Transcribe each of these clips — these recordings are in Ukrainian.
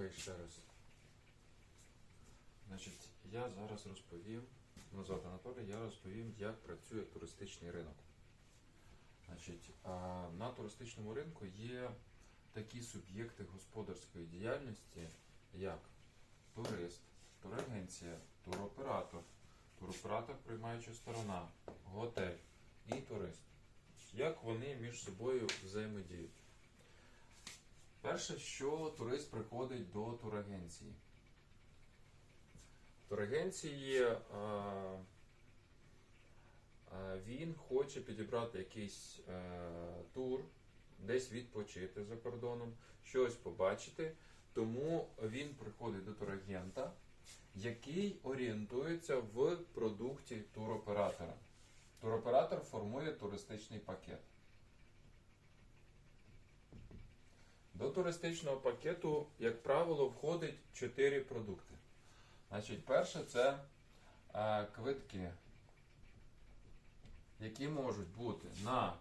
Слухай ще раз. Значить, я зараз розповім, назвати Анатолій, я розповім, як працює туристичний ринок. Значить, на туристичному ринку є такі суб'єкти господарської діяльності, як турист, турагенція, туроператор, туроператор приймаюча сторона, готель і турист. Як вони між собою взаємодіють? Перше, що турист приходить до турагенції. Турагенції е, е, він хоче підібрати якийсь е, тур, десь відпочити за кордоном, щось побачити. Тому він приходить до турагента, який орієнтується в продукті туроператора. Туроператор формує туристичний пакет. До туристичного пакету, як правило, входить 4 продукти. Значить, перше це е, квитки, які можуть бути на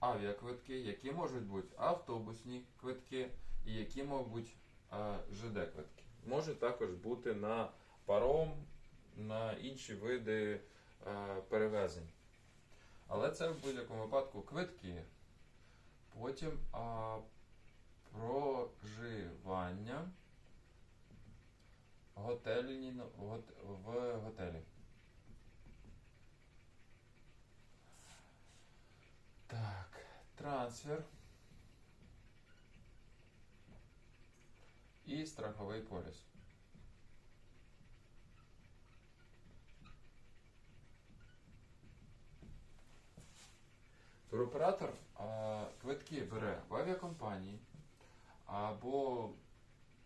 авіаквитки, які можуть бути автобусні квитки і які можуть е, ЖД-квитки. Можуть також бути на паром, на інші види е, перевезень. Але це в будь-якому випадку квитки. Потім а, проживання готельні, гот- в готелі. Так, трансфер і страховий поліс. Туроператор квитки бере в авіакомпанії або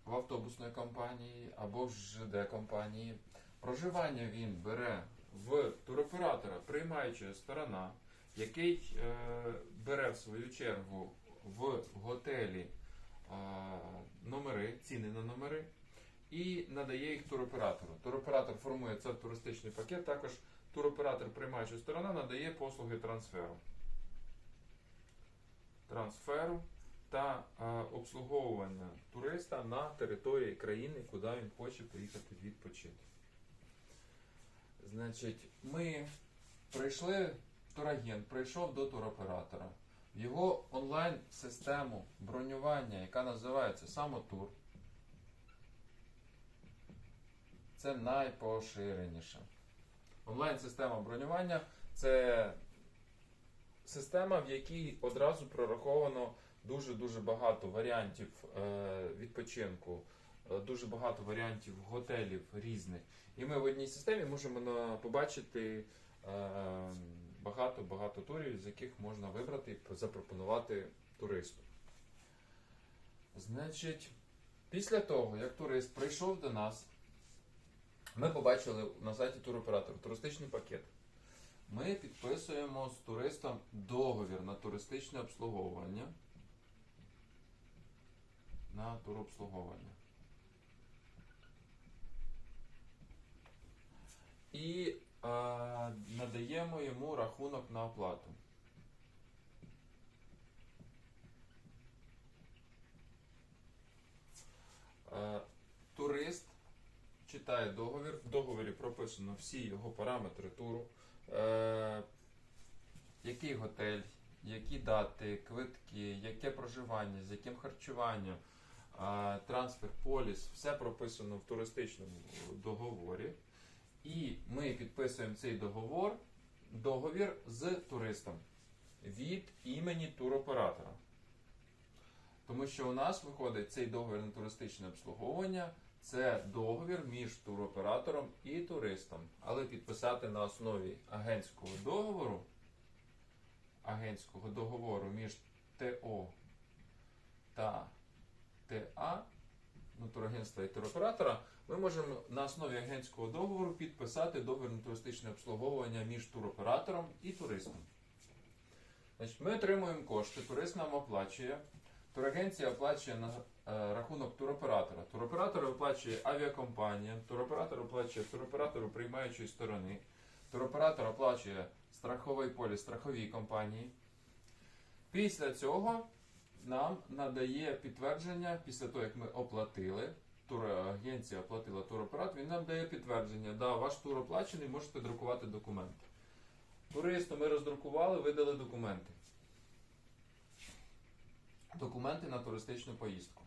в автобусної компанії, або в ЖД компанії. Проживання він бере в туроператора, приймаюча сторона, який е, бере в свою чергу в готелі е, номери, ціни на номери і надає їх туроператору. Туроператор формує цей туристичний пакет, також туроператор, приймаюча сторона, надає послуги трансферу трансферу та е, обслуговування туриста на території країни, куди він хоче поїхати відпочити. Значить, ми прийшли, турагент прийшов до туроператора. В його онлайн-систему бронювання, яка називається Самотур. Це найпоширеніше. Онлайн-система бронювання це система, в якій одразу прораховано дуже-дуже багато варіантів е, відпочинку, е, дуже багато варіантів готелів різних. І ми в одній системі можемо побачити багато-багато турів, з яких можна вибрати і запропонувати туристу. Значить, після того, як турист прийшов до нас, ми побачили на сайті туроператора туристичний пакет. Ми підписуємо з туристом договір на туристичне обслуговування. На туробслуговування. І е, надаємо йому рахунок на оплату. Е, турист читає договір. В договорі прописано всі його параметри туру. Е, який готель, які дати, квитки, яке проживання, з яким харчуванням, е, трансфер, поліс, все прописано в туристичному договорі. І ми підписуємо цей договор, договір з туристом від імені туроператора. Тому що у нас виходить цей договір на туристичне обслуговування. Це договір між туроператором і туристом. Але підписати на основі агентського договору, агентського договору між ТО та TA, ну, турагентства і туроператора, ми можемо на основі агентського договору підписати договір на туристичне обслуговування між туроператором і туристом. Значить, ми отримуємо кошти, турист нам оплачує. Турагенція оплачує на е, рахунок туроператора. Туроператор оплачує авіакомпанія, туроператор оплачує туроператору приймаючої сторони, туроператор оплачує страховий поліс страховій компанії. Після цього нам надає підтвердження після того, як ми оплатили. Турагенція оплатила туроператор, він нам дає підтвердження. Да, ваш тур оплачений, можете друкувати документи. Туристу ми роздрукували, видали документи. Документи на туристичну поїздку.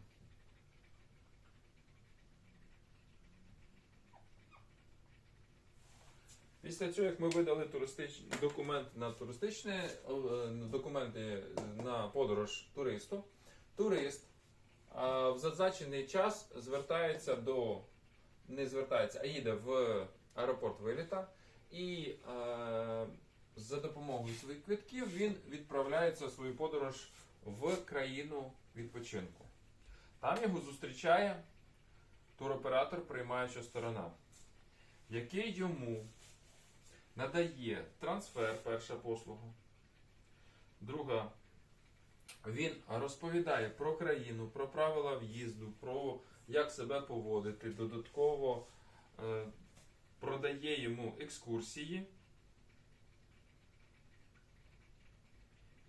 Після цього, як ми видали туристичний документ на туристичне е, документи на подорож туристу, турист а, в зазначений час звертається до не звертається, а їде в аеропорт виліта і е, за допомогою своїх квитків він відправляється в свою подорож в країну відпочинку. Там його зустрічає туроператор, приймаюча сторона, який йому надає трансфер, перша послуга. Друга, він розповідає про країну, про правила в'їзду, про як себе поводити. Додатково е, продає йому екскурсії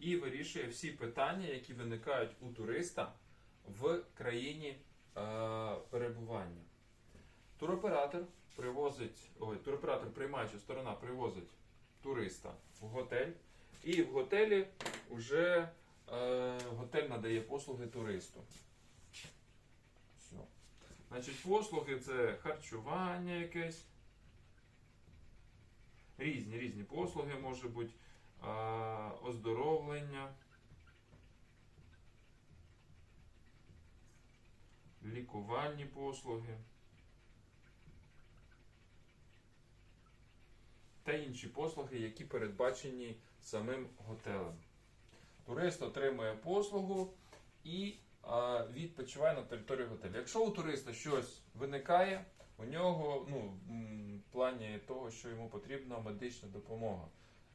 і вирішує всі питання, які виникають у туриста в країні е, перебування. Туроператор привозить, ой, туроператор, приймаюча сторона, привозить туриста в готель, і в готелі вже е, готель надає послуги туристу. Все. Значить, послуги це харчування якесь. Різні різні послуги може бути, оздоровлення, лікувальні послуги. та інші послуги, які передбачені самим готелем. Турист отримує послугу і відпочиває на території готелю. Якщо у туриста щось виникає, у нього ну, в плані того, що йому потрібна медична допомога,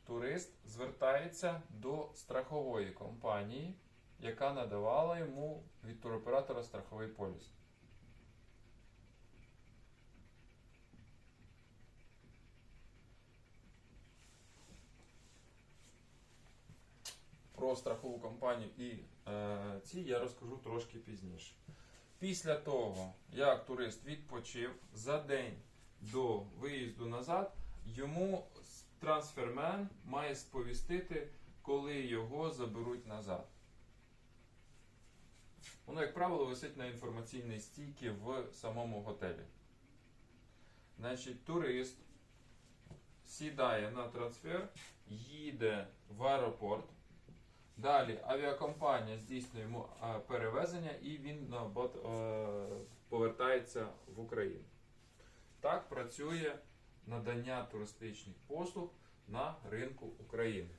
турист звертається до страхової компанії, яка надавала йому від туроператора страховий поліс. Про страхову компанію і е, ці я розкажу трошки пізніше. Після того, як турист відпочив за день до виїзду назад, йому трансфермен має сповістити, коли його заберуть назад. Воно, як правило, висить на інформаційній стійці в самому готелі. Значить, турист сідає на трансфер, їде в аеропорт. Далі авіакомпанія здійснює йому перевезення і він е, повертається в Україну. Так працює надання туристичних послуг на ринку України.